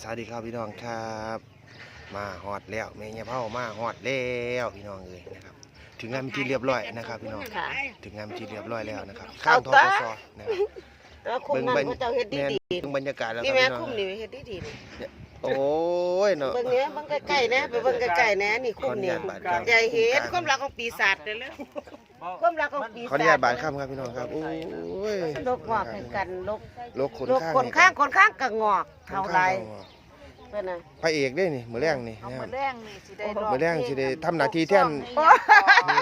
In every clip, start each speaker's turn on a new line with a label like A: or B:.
A: สวัสดีครับพี่น้องครับ มาฮอดแล้วแม่ยาเผามาฮอดแล้วพี่น้องเอ้ยนะครับ ถึงงานเป็นที่เรียบร้อยนะครับ พี่น้อง
B: ค่ะ
A: ถึงงานเป็นที่เรียบร้อยแล้วนะครับ
B: เอา
A: ข้างทอ
B: ตา
A: กสนะครับ
B: แต่ว่าคุมนั่น
A: บรร
B: เขาเจ้าเฮ็ดดี
A: แม่น
B: ดี
A: เบิ่งบรรยากาศแล้วค
B: นี่
A: รับ
B: แม่
A: พี่น้อง
B: คุมนี่เฮ็ดดีดีนี่
A: โอ้ยเนาะ
B: เบิ่งเนี้ยเบิ่งใกล้ๆนะไปเบิ่งใกล้ๆนะนี่คุมนี่
A: ขออนุญาตบาดครับ
B: ใหญ่เห็นความรักของปีศาจเด้อเลย ความรักของปีศาจ
A: ขออนุญาตบาดข้ามครับพี่น้องครับโอ้ย
B: ลกงอกให้กันลก
A: ลกขน
B: ลก
A: ข้าง
B: คนข้างคนข้างก็งอกเท่าไร
A: ขนข้ง
B: เพิ่นน่ะ
A: พระเอกได้นี่มือแรงนี่
C: เอา
A: นะครับ
C: มาแรงนี่สิได้
A: มื้อแรงสิได้ทำหน้าที่แทน
C: แม่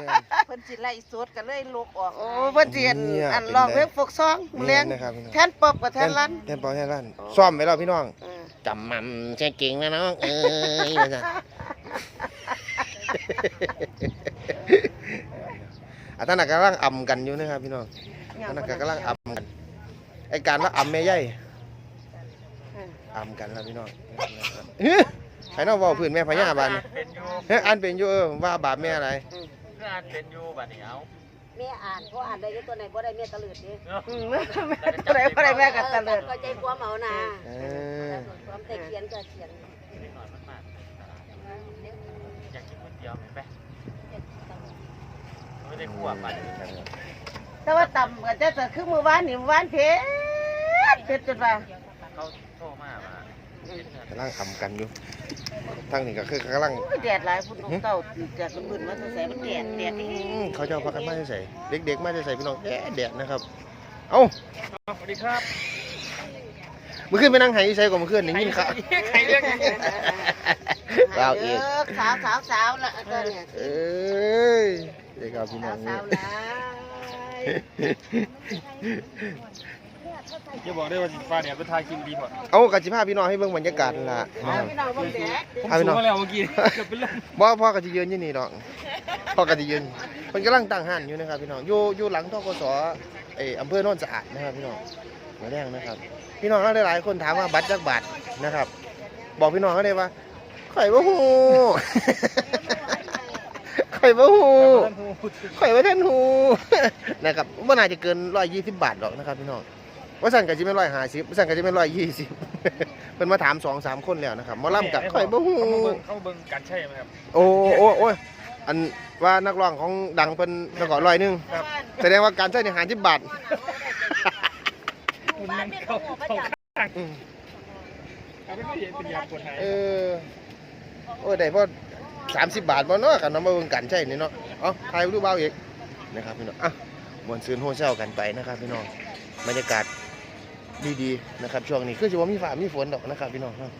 C: เพิ่นสิไล่สดก็เลยลุกออก
B: โอ้เพิ่นสิเห็น
A: เนี่ย
B: อัน
A: เป็น
B: ร้อง
A: ไง
B: เพลงฟกซองมื้อแลง
A: นี่นะครับพี่น้อง
B: แทนปอบกับแทนลั่น
A: แทนปอแทนลั่นซ่อมไว้แล้วพี่น้อง
B: เออ
A: จำมันใช่เก่งนะน้องเอ้ยว่าจ้ะ อะท่านน่ะกำลังอ่ำกันอยู่นะครับพี่น้องท่านน่ะกำลังอ่ำกันไอการว่าอ่ำแม่ใหญ่
B: เออ
A: อ่ำกันแล้วพี่น้องเฮ้ยใครน้องเว่าพื้นแม่พญาบานนี่
D: เป็นอยู่
A: เฮ้ยอ่านเป็นอยู่เออว่าบาปแม่อะไร
D: งานเป็นอยู่บัดนี้เอา
E: แม่อ่านก็อ่านได้อยู่ตัวไหนบ่ได้แม่ตะลืดดิ
D: เนาะ
B: อืมบ่ได้บ่ได้แม่ก็ตะเลิด
E: ก็ใจความเอานะ
A: เออ
E: ความแต่เขียนก็เขียน
D: นิดหน่อยมันมากอยากกินก๋วยเตี๋ยวไหมไป ไม่ได้คั่วไป
B: แต่ว่าต่ำก็จะจะคือมื้อวานนี่มื้อวานเผ็ดเผ็ดจนว่า
D: เขาโทรมาว่าเป็นเงิน
A: กำลังอ่ำกันอยู่ทั้งนี้ก็คือกำลัง
B: โอ้ยแดดหลายพุ่นของเก่าจากคนอื่นมาใส่มันแดดแดด
A: อื
B: นี่
A: มเขาจะเอาพักกันมาใส่เด็กๆมาใส่พี่น้องแดดแดดนะครับ เอ้า
D: สวัสดีครับ
A: มือขึ้นไปนั่งไหใส่กว่ามือขึ้นนี่ยินครับ
D: ใครเรียกยังไง
A: เราเอง
B: สาวสาวสาวละก็เนี่ย
A: เอ้ย เด็กครับพี่น้
B: สา
A: อ
B: ว
A: ง
B: สาวหลาย
D: จะบอกได้ว่าสิฟ้าเนี่ยเป็นทายกินดีพอ
A: เอากะจิพาพี่น้องให้เบิ่งบรรยากาศนั่นล่ะ
B: เอาพี่น้องเบิ่งแดด
D: ผม
A: พาพี่
D: สู
A: น้อง
D: งมาแล้วเมื่อกี้เกือบเป็นลม
A: บ่พ่อกะจิยืนอยู่นี่ดอก พ่อกะจิยืนเพิ่นกำลังตั้งห้านอยู่นะครับพี่น้องอยู่อยู่หลังทกสเอออำเภอโนนสะอาดนะครับพี่น้องมาแรงนะครับ พี่น้องหลายๆคนถามว่าบัตรจักบาทนะครับ บอกพี่น้องเขาเลยว่าข่อยบ่ฮู้ ข่อยบ่ฮู้ข่อยว่าท่านหูนะครับว่าน่าจะเกินร้อยยี่สิบบาทหรอกนะครับพี่น้องว่าสั่นก็จะไม่ร้อยห้าสิบว่าสั่นก็จะไม่ร้อยยี่สิบเป็นมาถามสองสามคนแล้วนะครับหมอลำกับข่อยบ่หู
D: เข้ามาเบิ่งเข้ามาเบิ่งกันใช่ไหมครับ
A: โอ้โอ้โอ้ยอันว่านักร้องของดังเป็นตะก่อนร้อยหนึง
D: ครับ
A: แสดงว่าการใช้ในหาสิบบาท
D: คุณนั่งเข้าเข้าข้าง
A: อืม
D: เอาไม่เห็นเป็นยาป วดหาย
A: เออโอ้ยได้พอสามสิบบาทบ่เนาะกันเนาะมาเบิ่งกันใช่นี่เนาะเอ๋อถ่ายรูปเบาอีกนะครับพี่น้องอะมวนซืนโฮเซลกันไปนะครับพี่น้องบรรยากาศดีๆนะครับช่วงนี้คือจะว่ามีฟ้ามีฝนดอกนะครับพี่น้องครับ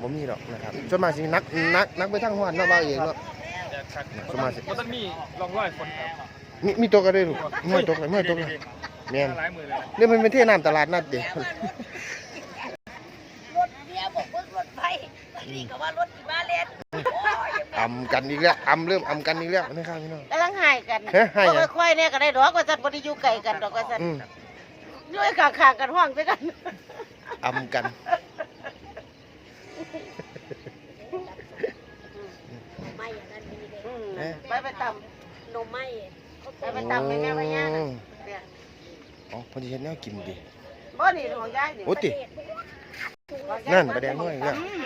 A: บ่มีดอกนะครับส่วนมากสินักนักนักไปทางฮอดเนาะบ่าวเองเนาะ
D: แต่ชัด
A: สมาชิก
D: มันต้องมีร่องรอยคนครับ
A: มีมีตกกันด้วยลูกมีตกเลยมีตกเลยแม่น
D: หลายมือเลย
A: เนี่ยมันเป็นเที่น้ำตลาดนัดเด้
E: รถเมียบอกว่ารถไฟนี่ก็ว่ารถที่มาเล่นโอ้ย
A: อำกันอีกแล้วอำเริ่มอำกันอีกแล้วนะครับพี่น้อง
B: กำลังหายกัน
A: เฮ้ยหายหยัง
B: บ่ค่อยๆเนี่ยก็ได้ดอกว่าซั่นบ่ได้อยู่ไกลกันดอกว่าซั่น
A: อืม
B: อยู่ข้างๆกันห้องด้วยกัน
A: อำกัน
E: ไม่อย่างนั้นมีเลย
B: อืม
A: เอ๊ะ
B: ไปไปต
E: นมไม่เขาำต้
B: ไป
E: ม
B: ไปตำให้แม่พญาน่ะ
A: อืม
B: เนี่ย
A: อ๋อพอดีเห็นแนวกินดิ
B: บ่นี่ของยายนี่
A: โอ้ติ
B: ของยาย
A: นั่นประแดงน้อยอีกแล้ว
E: เหน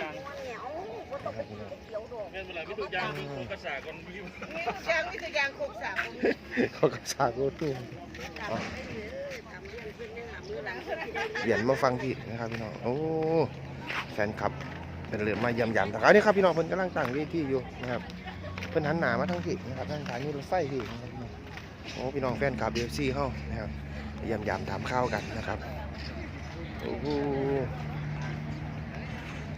E: ียว ก็ต้องไปกินเขียวดอก
D: เงินเวลาพี่ตุกยางดูภาษาคนรีบ
B: ยางนี่คือยางครบสาม
A: เขาก็สากูตู้เหยียนมาฟังพี่นะครับพี่น้องโอ้แฟนคลับเป็นเรือมาเยี่ยมยามทางอันนี้ครับพี่น้องเพิ่นกำลังตั้งเวทีอยู่นะครับเพิ่นหันหน้ามาทางพี่นะครับทางสถานีรถไฟพี่นะครับพี่น้องโอ้พี่น้องแฟนคลับเอฟซีเฮานะครับเยี่ยมยามถามข้าวกันนะครับโอ้โห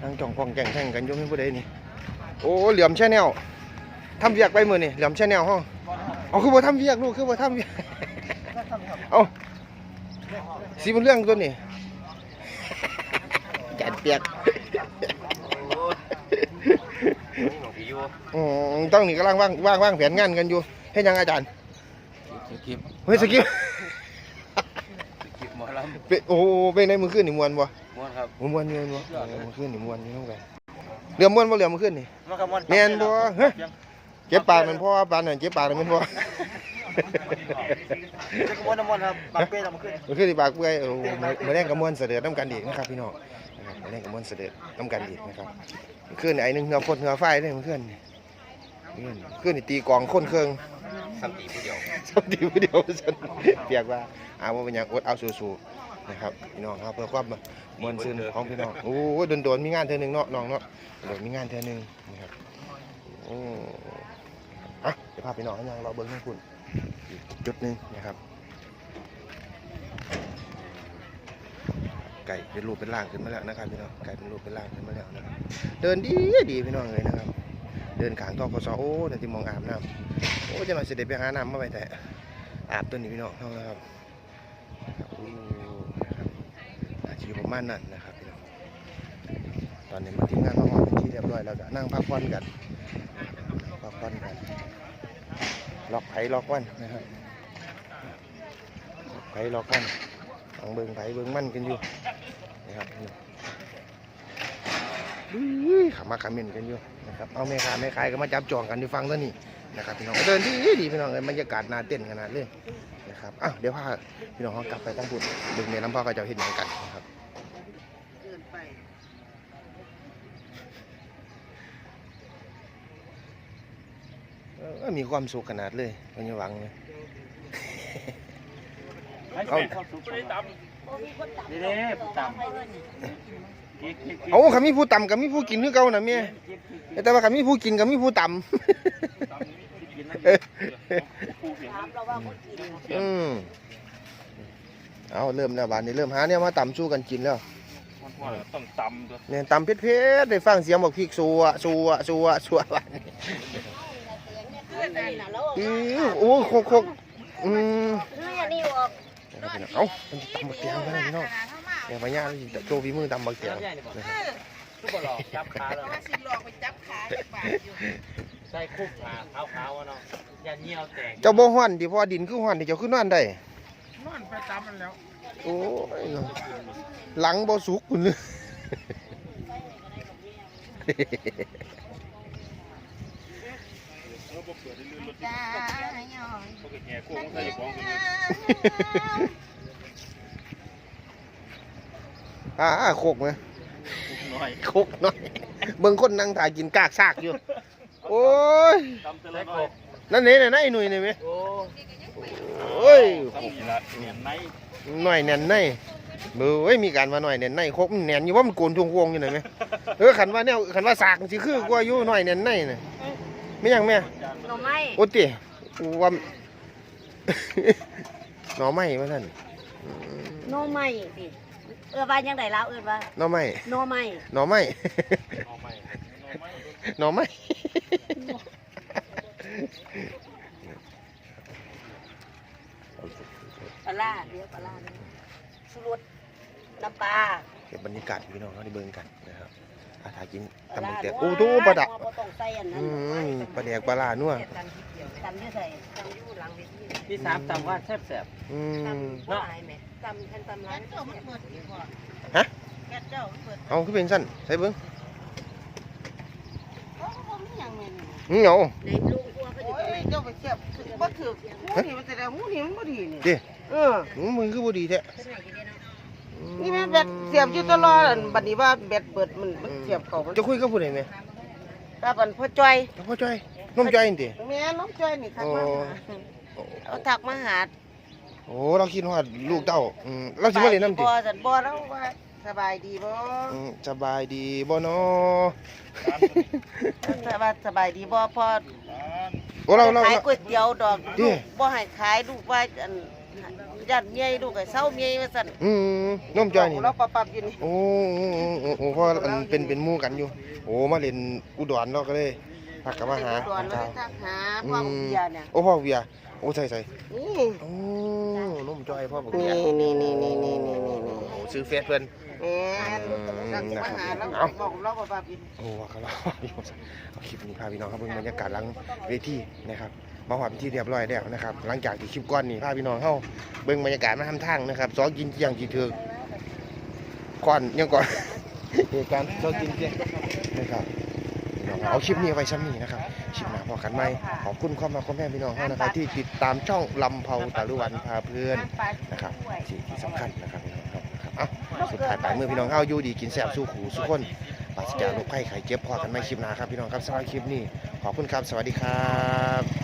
A: นั่งจ้องป้องแก่งแข่งกันอยู่ไม่ผู้ใดนี่ โอ้เหลี่ยมแช่แนวทำเวียกไปมือนี่เหลี่ยมแช่แนวห้องเอาคือบ่ทำเวียกลูกคือบ่ทำเวียกเอาสีมันเรื่องตัวนี่จัดเปียกอืมต้องนี่กำลังว่างว่างว่างแผนงานกันอยู่ให้ยังอาจารย์
D: สกิป
A: เฮ้ยสกิป
D: สกิปหมอล
A: เป็นโอ้เป็นในมือขึ้นนี่มวนบ่ำ
D: ม้วนครับ
A: มวนอยู่มวนบ่เออมือขึ้นนี่มวนอยู่ต้องกันเหลือมมวนบ่เหลือมมือขึ้นนี่
D: มันก็ม้วน
A: แม่นบ่เฮ้ยเจ็บปากมันพ่อปานนั่นเจ็บปากนั่นมันพ่อ
D: จะม้วนน้ำม้วนครับปากเป้เรามาขึ้น
A: มือขึ้นที่ปากเปื่อยเออมามาแรงกับมวนเสด็จน้ำกันอีกนะครับพี่น้องนะครับเล่นกับมนต์เสด็จน้ำกันอีกนะครับขึ้นไอ้หนึ่งเหือพดเหือไฟเลยมันขึ้นขึ้นขึ้นนี่ตีกลองคนเครื่อง
F: สตีผู้เดียว
A: สวัสดีวิดีโอฉันเปียกว่าเอาว่าเป็นหยังอดเอาสู้ๆ นะครับพี่น้องครับเพื่อความมวลซื่นของพี่น้องโอ้โดนโดนๆมีงานเธอหนึ่งเนาะน้องเนาะโดนมีงานเธอหนึ่งนะครับโอ้อะเดี๋ยวพาพี่น้องให้ยังเราเบิ้งให้คุณอีกจุดหนึ่งนะครับไก่เป็นรูปเป็นร่างขึ้นมาแล้วนะครับพี่น้องไก่เป็นรูปเป็นร่างขึ้นมาแล้วนะครับเดินดีดีพี่น้องเลยนะครับ เดินขางทอกพศโอ้นั่นที่มองอาบน้ำโอ้จะมาสิเดไปหาน้ำมาไปแต่อาบตัวนี้พี่น้องเขานะครับครับโอ้นะครับ อาชีพประมาณนั้นนะครับพี่น้องตอนนี้มาทีมงานมาหอดเป็นที่เรียบร้อยแล้วก็นั่งพักผ่อนกันพักผ่อนกันล็อกไผ่ล็อกวันนะครับล็อกไผ่ล็อกวันฟังเบิงไผ่เบิงมั่นกันอยู่นะครับขามาขาเมนกันอยู่นะครับเอาแม่ค้าแม่ขายก็มาจับจองกันที่ฟังตัวนี้นะครับพี่น้องเดินที่ดีพี่น้องเลยบรรยากาศน่าเต้นขนาดเลยนะครับอ้าวเดี๋ยวพาพี่น้องกลับไปตั้งบุญดึงเมน้ำพ่อก็จะเห็นอย่างกันนะครับ
G: เกินไป
A: เออ มีความสุขขนาดเลยมันยังหวังเลย
F: เอาผู้ใดตำนี่เด้ผู้ตำกิ๊กกิ๊กกิ๊ก
A: เอาขามีผู้ต่ำกับมีผู้กินคือเก่านะเมียแต่ว่าขามีผู้กินกับมีผู้ต่
F: ตำนี่ที่กินนั่นเองผู้เห็น
E: ถามเราว่าคนกินำ
A: อืมเอาเริ่มแล้วบานนี้เริ่มหาเนี่ยมาต่ำสู้กันกินแล้ว
F: มันว่าต้องตำตัว
A: เนี่ยต่ำเพชรเพชรได้ฟังเสียงบอกพริกสัวสัวสัวสัวบานนี้
E: เพื่ อนนี่นะแล้ว
A: อือโอ้โคกโคกอืม
E: เพื่อนนี่ออก
A: นะครับพี่น้องเอ้ามันจะตำบักเตียงกันนะพี่น้องเดี๋ยวพญาจะโชว์ฝีมือตำบักเตียงนะครับ
F: ทุกคนหลอกจับขาเลย
B: ว่าสิหลอกไปจับขาจับปากอยู่
F: ใส่คุกขาขาวๆเนาะอย่าเงี้ยวแตก
A: เจ้าบ่ฮ้อนดิเพราะว่าดินคือฮ้อนที่เจ้าขึ้นนอนได้
B: นอนไปตามมันแล้ว
A: โอ้ยเนาะหลังบ่สุกพุ่นเลย
B: จ้าหยอง
F: เขาก็แง่กุ้งใส่ของกัน
A: อ่าโคกไหม
F: หน่อย
A: โคกหน่อย เบิ่งคนนั่งถ่ายกินกากซากอยู่ โอ้ย
F: ตำแต่ละหน่อย
A: นั่นนี่น่ะนายหนุ่ยนี่แม่
F: โอ้
A: โอ้ย
F: ตำนี่ละเหนียนไหน
A: หน่อยแน่นในเบ้อเอ้ยมีการมาหน่อยแน่นในโคกมันแน่นอยู่ว่ามันโกนทวงวงอยู่ไหนไหมเออขันว่าแนวขันว่าสากสิคือกว่าอยู่หน่อยแน่นในน่ะไม่ยังแม่
E: หน่อไม้
A: โอ้ติว่าหน่อไม้ว่าท่าน
E: หน่อไม้สิเออว่ายังไงแล้วเออว่า
A: หน่อไม้
E: หน่อไม้
A: หน่อไม้
F: เอาใหม่เอาใหม่
A: หน่อไม้
E: ปลาร้าเดี๋ยวปลาร้าเนี่ยสุรสน้ำปลา
A: เก็บบรรยากาศพี่น้องเขาได้เบิ่งกันนะครับ อาถากิน
E: ปลา
A: ตำบั
E: ร้าก
A: เตีย
E: นัว
A: โอ้ทูปลาดะ
E: บ่ต้องใส่อันนั้น
A: อืมปลาแดกปลาลานัว
E: ตำที่ใส่ตำอยู่หลังเวที
F: ที่สามตำว่าแซ่บ
A: อืม
E: ตำว่าอะไรแม่ตำแค่ตำร้าน
B: เจ้ามันเปิดอีกบ่
A: ฮะ
B: แกเจ้ามันเปิด
A: เอาคือเป็นสั้นใส่เบิ่ง
B: โอ้บ่มีหยังแม่น
A: อืมเหงา
E: ในลูกวัวก็อยู่
B: โอ้
E: ตรงไหน
B: ยเจ้าไปเสียบบ่ถือหูนี่มันแสดงหูนี่มันบ่ดีนี่
A: ดิ
B: เออ
A: อืมมึงคือบ่ดีแท้
E: เป็ นไหนกันเนี่ยเนาะ
B: นี่แม่แบตเสียบอยู่ตลอดอันบัดนี้ว่าแบตเบิดมันมันเสียบเข้ามัน
A: จะคุยกับผู้ใดแม่
B: ตาบันพ่อจ้อย
A: กับพ่อจ้อยน้องจ้อยนี่ติ
B: แม่น้องจ้อยนี่ทักมาหา
A: โอ้
B: เอาทักมาหา
A: โอ้เราคิดฮอดลูกเต้าอืมเราสิมาเล่นน้ำติ
B: บ่สันบ่แล้วว่าสบายดีบ่
A: อืมสบายดีบ่เนาะ
B: สบายสบายดีบ่พอ
A: โอ้เราเรา
B: ขาย
A: เรา
B: ก๋วยเตี๋ยวดอก
A: ดิ
B: ลูกบ่ให้ขายลูกว่าอัน ญาติเมียลูกก็เศร้าเมียว่าซั่น
A: อืมน้องจ้อยนี่
B: เรา
A: นะ
B: ปรับปรับอยู่นี่
A: โอ้โอ้โอ้โอ้โอ้เพราะอันเป็นเป็นหมู่กันอยู่ โอ้มาเล่นอุดรเนาะก็เลยพักกลับมาหา
B: อุดรแล้วได้ทักหาพ่อของเบียร์เนี่ย
A: โอ้พ่อเบียร์โอ้ใส่ใส่
B: นี่
A: โอ้นุ่มจอยพ่อบอก
B: นี่
A: เบียร์
B: นี่นี่นี่นี่นี่นี่นี่
A: โอ้ซื้อเฟซเพิ่น
B: แม่น
A: อืม
B: ทักมาหาแล้ว
A: เอา
B: บอกเราปรับปรับอยู่
A: โอ้ว่าเขาเล่าเอาคลิปนี้พาพี่น้องครับเบิ่งบรรยากาศหลังเวทีนะครับ มาหอดเป็นที่เรียบร้อยแล้วนะครับ หลังจากที่คลิปก้อนนี้พาพี่น้องเข้าเบิ่งบรรยากาศมาทำทางนะครับสอกินเที่ยงกีเถือกก่อนยังก่อนเหตุการณ์สอกินเที่ยงนะครับเอาคลิปนี้ไว้ซ้ำนี้นะครับคลิปหน้าพอกันไหมขอบคุณความมาความแม่พี่น้องเขานะครับที่ติดตามช่องลำเผาตะลุวันพาเพื่อนนะครับสิ่งที่สำคัญนะครับพี่น้องครับนะครับอะสุดท้ายปลายมือพี่น้องเฮาอยู่ดีกินแซ่บสู้ขู่สู้คนปราศจากโรคภัยไข้เจ็บพอกันไหมคลิปหน้าครับพี่น้องครับสำหรับคลิปนี้ขอบคุณครับ สวัสดีครับ